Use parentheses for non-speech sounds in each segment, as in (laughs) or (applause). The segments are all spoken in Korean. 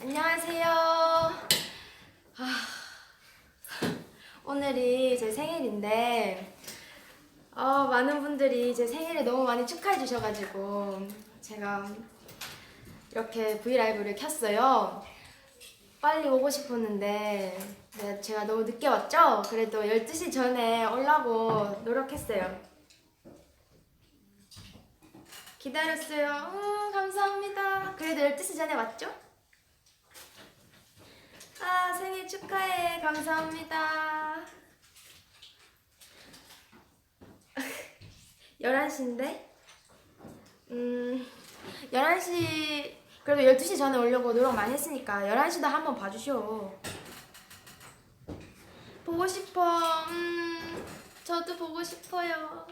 안녕하세요. 아, 오늘이 제 생일인데 어, 많은 분들이 제 생일을 너무 많이 축하해 주셔가지고 제가 이렇게 브이라이브를 켰어요. 빨리 오고 싶었는데 네, 제가 너무 늦게 왔죠? 그래도 12시 전에 오려고 노력했어요. 기다렸어요. 음, 감사합니다. 그래도 12시 전에 왔죠? 아, 생일 축하해. 감사합니다. (laughs) 11시인데? 음, 11시, 그래도 12시 전에 오려고 노력 많이 했으니까 11시도 한번 봐주쇼. 보고 싶어. 음, 저도 보고 싶어요.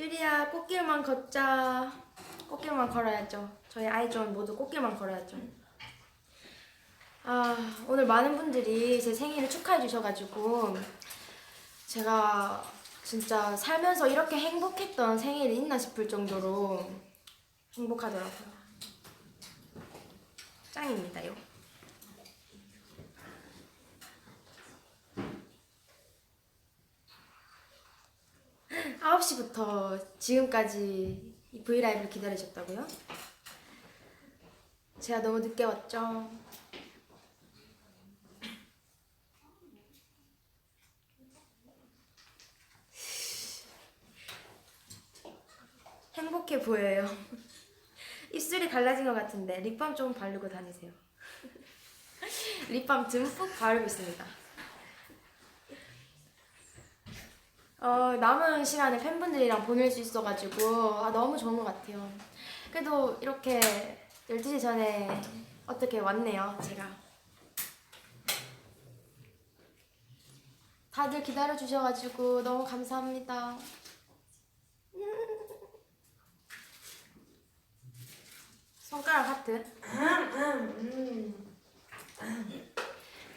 유리야, 꽃길만 걷자. 꽃길만 걸어야죠. 저희 아이존 모두 꽃길만 걸어야죠. 아, 오늘 많은 분들이 제 생일을 축하해 주셔가지고 제가 진짜 살면서 이렇게 행복했던 생일이 있나 싶을 정도로 행복하더라고요. 짱입니다요. 아홉 시부터 지금까지 이 브이라이브를 기다리셨다고요? 제가 너무 늦게 왔죠? 행복해 보여요. (laughs) 입술이 갈라진 것 같은데 립밤 좀 바르고 다니세요. (laughs) 립밤 듬뿍 바르고 있습니다. 어, 남은 시간에 팬분들이랑 보낼 수 있어가지고 아, 너무 좋은 것 같아요. 그래도 이렇게 12시 전에 어떻게 왔네요, 제가. 다들 기다려주셔가지고 너무 감사합니다. 손가락 하트.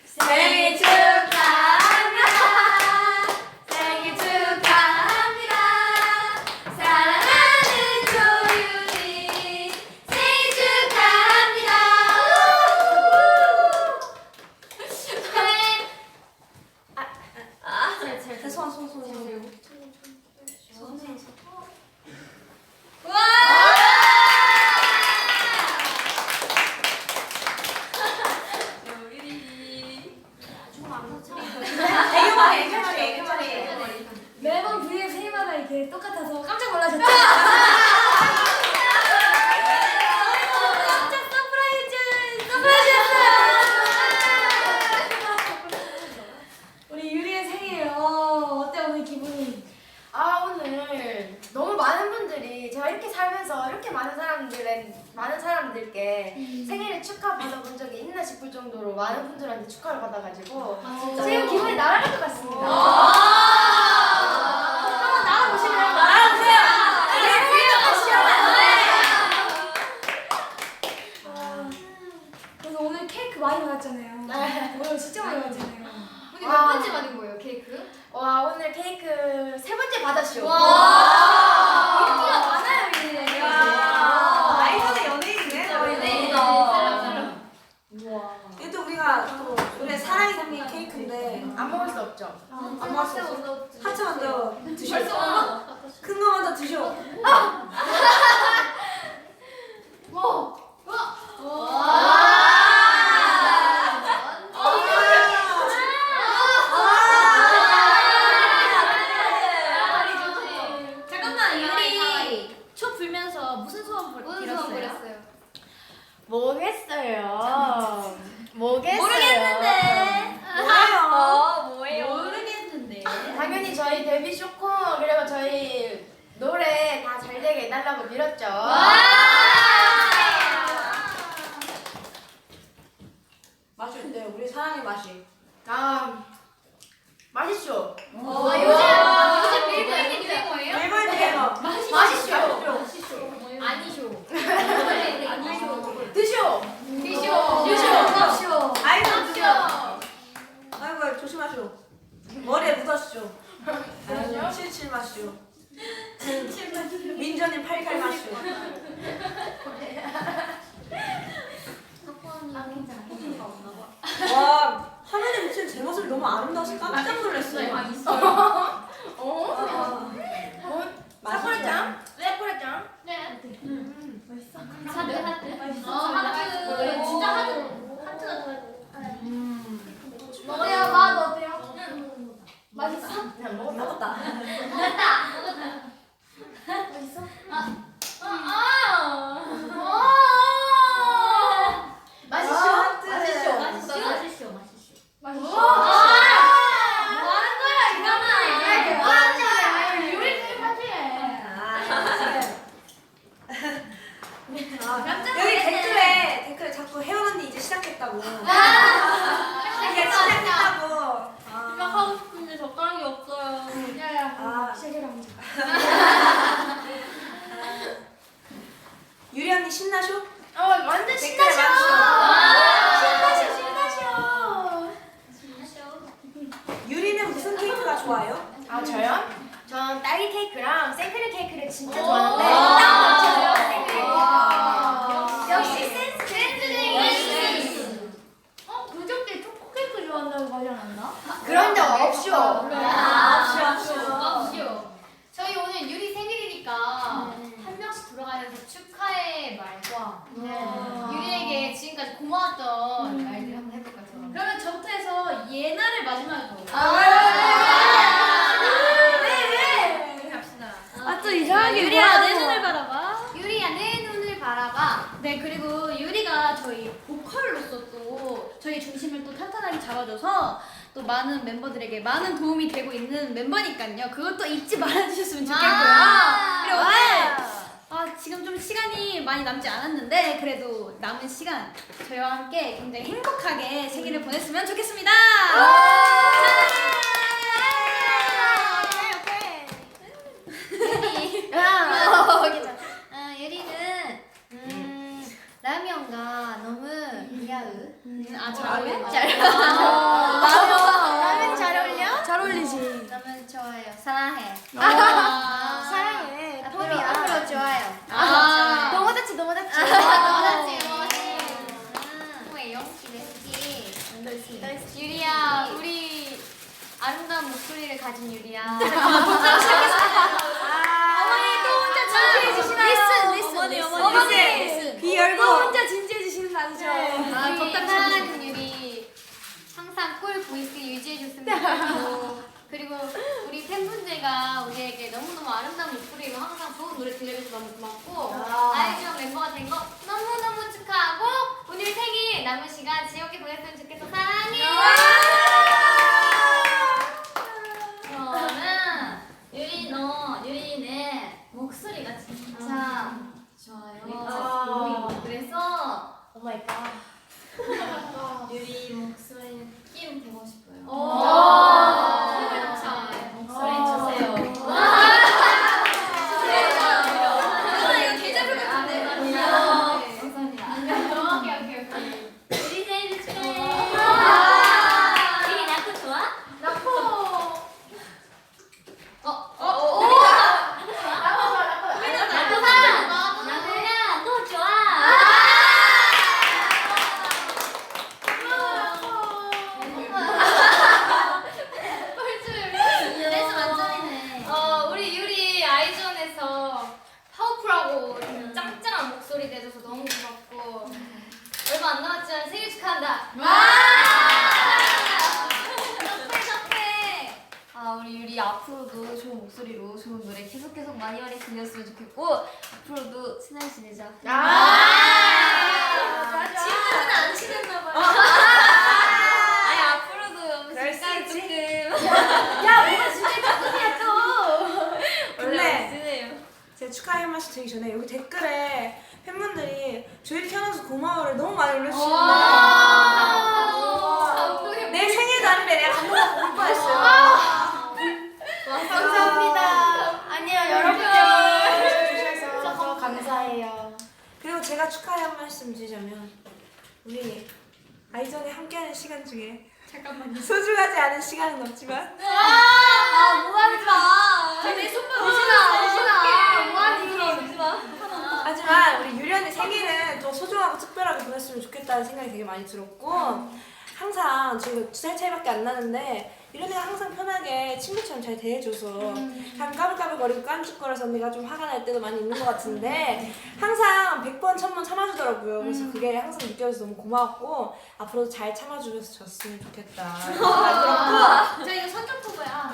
생일 축하합니다. 생일 축하합니다. 사랑하는 조유리 생일 축하합니다. 생일 아, 제, 제, 손, 손, 손, 손. 애교머리, 애교머리, 애교머리. 매번 V의 생일마다 이렇게 똑같아서 깜짝 놀라셨죠? 깜짝 서프라이즈! 서프라이즈였어요! 우리 유리의 생일, 어, 어때 오늘 기분이? 아 오늘 너무 많은 분들이 제가 이렇게 살면서 이렇게 많은 사람들의 많은 사람들께 생일을 축하 있나 싶을 정도로 많은 분들한테 축하를 받아가지고? 지금 기분이 날아갈 것 같습니다. 한번. 아, 그래서 오늘 케이크 많이 받았잖아요. 네. 오늘 진짜 많이 받았잖아요. 우리 몇 번째 받은 거예요, 케이크? 와 오늘 케이크 세 번째 받았쇼. 인기가 많아요, 유리는. 와. 아이폰의 연예인이네. 네, 저희는. 살랑살랑. 이것도 우리가 또 우리 사랑이 담긴 케이크인데 안 먹을 수 없죠. 안 먹었어. 하체 먼저 드셔. 벌써 큰 거 먼저 드셔. 잠깐만 유리 초 불면서 무슨 소원 벌- 무슨 빌었어요? 소원 빌었어요? 뭐겠어요. 뭐겠어요. 모르겠는데. 뭐예요? 어 뭐예요? 모르겠는데. 당연히 저희 데뷔 쇼코 그리고 저희 노래 다 잘 되게 해달라고 빌었죠. 맛이 어때요? 우리 사랑의 맛이. 아 맛있쇼. 어, 요즘 요즘 밀고 있는 유행어예요? 일본 유행어. 맛있쇼. 아니쇼. 아니쇼. 드쇼. 디쇼. 드쇼. 아이폰 드셔. 아이고 조심하시오. 머리에 묻었쇼. 칠칠 마시오. 민저님 팔팔 마시고. 와 화면에 비친 제 모습이 너무 아름다워서 깜짝 놀랐어요. 있어요. 어? 사쿠라짱? 사쿠라짱? 네. 하트 하트. 어 하트. 그래 진짜 하트. 하트가 더. 어때요? 맛 어때요? 맛있어? 먹었다. 맛있어? 아. 맛있어? 하트. 맛있어? 맛있어 맛있어 맛있어. 맛있어? 뭐 하는 거야 이거는? 뭐 하는 거야? 요리 좀 하지. 아, 여기 댓글에 댓글에 자꾸 혜원 언니 이제 시작했다고. 이제 시작했다고. 아, 시작하고 싶은데 젓가락이 없어요. 야야. 아. 시작해라. 유리 언니 신나쇼? 어 완전 댓글 신나셔. 많죠. 신나셔 신나셔. 유리는 무슨 케이크가 좋아요? 아 저요? 전 딸기 케이크랑 생크림 케이크를 진짜 오. 좋아하는데 와. 딱 맞춰요 생크림 와. 케이크. 역시 센스 센스. 어? 그저께 초코 케이크 좋아한다고 하지 않았나? 그런 적 없쇼. 아, 없이 없이. 없죠. 저희 오늘 유리 생일이니까 한 명씩 돌아가면서 축하의 말과 유리에게 지금까지 고마웠던 말들 한번 해볼까 요 그러면 저부터 해서 예나를 마지막으로. 유리야. 내 눈을 바라봐. 유리야 내 눈을 바라봐. 네 그리고 유리가 저희 보컬로서 또 저희 중심을 또 탄탄하게 잡아줘서 또 많은 멤버들에게 많은 도움이 되고 있는 멤버니까요. 그것도 잊지 말아주셨으면 좋겠고요. 아. 그리고 오늘 아, 지금 좀 시간이 많이 남지 않았는데 그래도 남은 시간 저희와 함께 굉장히 행복하게 생일을 보냈으면 좋겠습니다. 어, 괜찮아. 아, 유리는 음, 라면과 너무 야우. 음, 아, 잘 어울린다. 잘 라면 잘 어울려? 잘 어울리지. 라면 좋아해요. 사랑해. 아, 사랑해. 앞으로 폼이 앞으로 좋아요. 아. 너무다치 너무다치. 너무나지 뭐예요? 유리야, 우리 아름다운 목소리를 가진 유리야. 어머니 또 혼자 진지해 주시나요? 리슨, 리슨, 어머니. 어머니. 귀 열고. 또 혼자 진지해 주시는 거 아니죠? 아, 우리 덕담 사랑하는 사랑하는 유리 항상 꿀 보이스 그리고 우리 팬분들과 우리에게 너무너무 아름다운 목소리로 항상 좋은 노래 들려줘서 너무 고맙고 아. 아이즈원 멤버가 된 거 너무너무 축하하고 오늘 생일 남은 시간 즐겁게 보냈으면 좋겠어 사랑해 저는 유리 너 유리는 목소리가 진짜 좋아요 아. 그래서 오마이갓 유리 목소리 끼임 되고 싶어요. 오. 목소리 주세요. 이거 계좌표 같은데. 감사합니다. 오케이 오케이 오케이. 유리 생일 축하해. 유리 나코 좋아? 나코. 어? 어? 오! 나코 사랑. 나코야 또 좋아. 그래서 만점이네. 어, 우리 유리 아이존에서 파워풀하고 좀 짱짱한 목소리 내줘서 너무 고맙고 얼마 안 남았지만 생일 축하한다. 덕해 덕해. 아 우리 유리 앞으로도 좋은 목소리로 좋은 노래 계속 계속 많이 많이 들렸으면 좋겠고 앞으로도 친하 그리고 제가 축하의 한 말씀 드리자면 우리 아이전에 함께하는 시간 중에 잠깐만요. 소중하지 않은 시간은 없지만 아, 뭐하는 거야? 내 손발 오지마, 오지마. 뭐하는 거야? 오지마. 하지만 우리 유련이 생일은 더 소중하고 특별하게 보냈으면 좋겠다는 생각이 되게 많이 들었고 항상 지금 두살 차이밖에 안 나는데 언니가 항상 편하게 친구처럼 잘 대해줘서 한 까불까불거리고 깐죽거려서 언니가 좀 화가 날 때도 많이 있는 것 같은데 항상 100번, 1000번 참아주더라고요. 그래서 그게 항상 느껴져서 너무 고마웠고 앞으로도 잘 참아주면서 줬으면 좋겠다. 저 이거 선전포고야.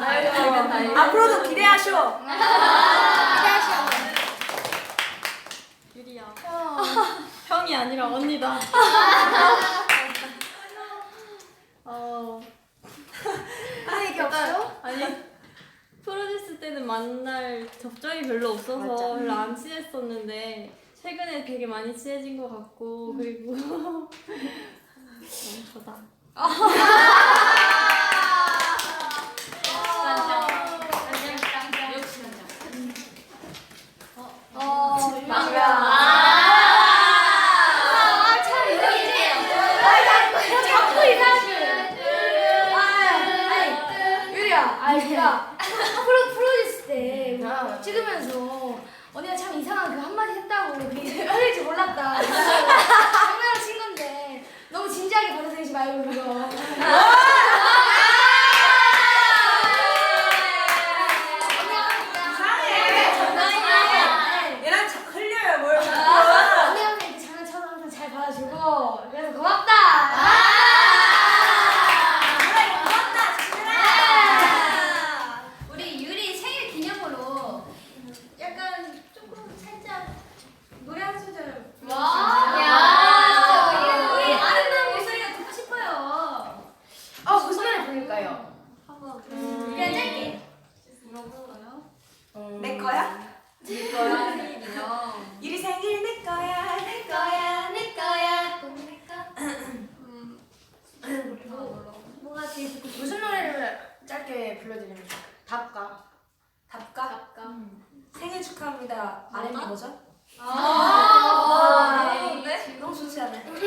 그리고 앞으로도 기대하쇼. (laughs) 유리야. 형이 아니라 언니다. (laughs) 어, 없어요? 아니 프로듀스 때는 만날 접점이 별로 없어서 맞아. 별로 안 친했었는데 최근에 되게 많이 친해진 것 같고 그리고 (laughs) (laughs) 너무 좋다. (laughs) 역시 남자. 어, 자꾸 이상해. 아니 유리야, 아니 내가 프로 프로듀스 찍으면서 언니가 참 이상한 그 한마디 했다고 그게 흘릴 줄 몰랐다. 장난을 친 건데 너무 진지하게 받아들이지 말고 그거. 이상해. 얘랑 자꾸 흘려요 뭘 자꾸. 언니가 이렇게 장난처럼 항상 잘 받아주고 그래서 고맙다. 우리 유리 생일 기념으로 약간 조금 살짝 노래 한 소절. 와. 야, 우리 아름다운 목소리가 듣고 싶어요. 아 무슨 노래 부를까요? 그냥 짧게. 내 거야? 내 거야. 유리 생일 내 거야. 내 거야. 내 거야. 뭐가 제일 듣고 싶어? 무슨 노래를 짧게 불러드리면 좋을까요? 답가. 답가? 생일 축하합니다. R&B 뭐죠? 아, 네. 너무 좋지 않아요? (clears throat)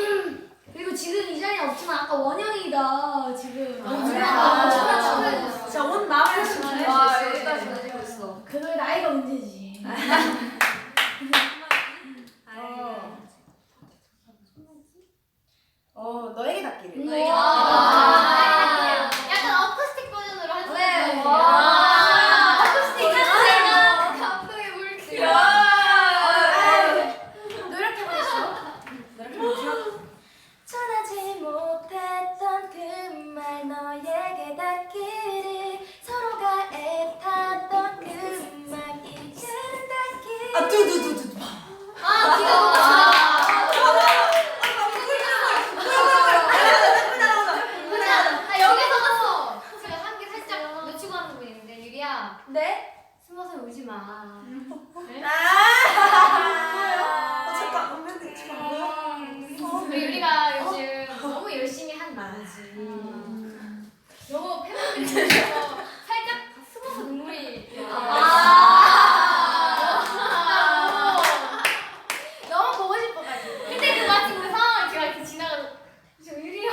그리고 지금 이 자리에 없지만 아까 원영이가 지금 아, 엄청난 진짜. 축하해줬어. 진짜 온 마음을 전해 와, 줄 여기까지 있어요. 전해지고 있어. 그 노래 나이가 문제지. (laughs) 어. 어 너에게 닿기를. 네. 아. 팬분들께서 살짝 숨어서 눈물이 너무 보고 싶어가지고. 그때 그 마침 그 상황을 제가 이렇게 지나가서 저 유리야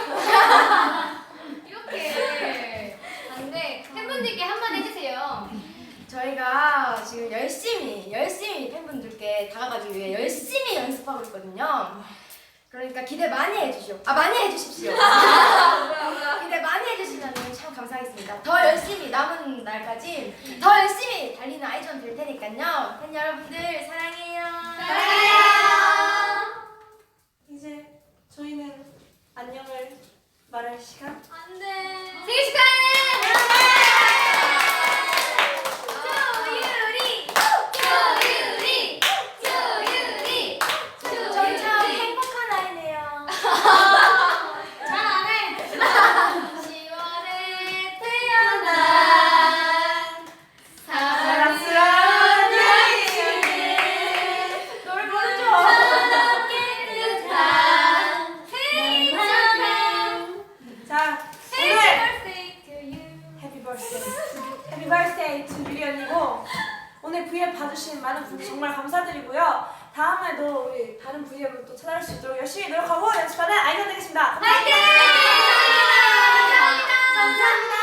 이렇게 하는데 팬분들께 한마디 해주세요 저희가 지금 열심히 열심히 팬분들께 다가가기 위해 열심히 연습하고 있거든요. 그러니까 기대 많이 해주시오. 아 많이 해주십시오. 기대 많이 해주시면 참 감사하겠습니다. 더 열심히 남은 날까지 더 열심히 달리는 아이존 될 테니까요. 팬 여러분들 사랑해요. 이제 저희는 안녕을 말할 시간? 안돼 정말 감사드리고요. 다음에도 우리 다른 브이앱을 또 찾아올 수 있도록 열심히 노력하고 연습하는 아이가 되겠습니다. 화이팅! 감사합니다. 감사합니다.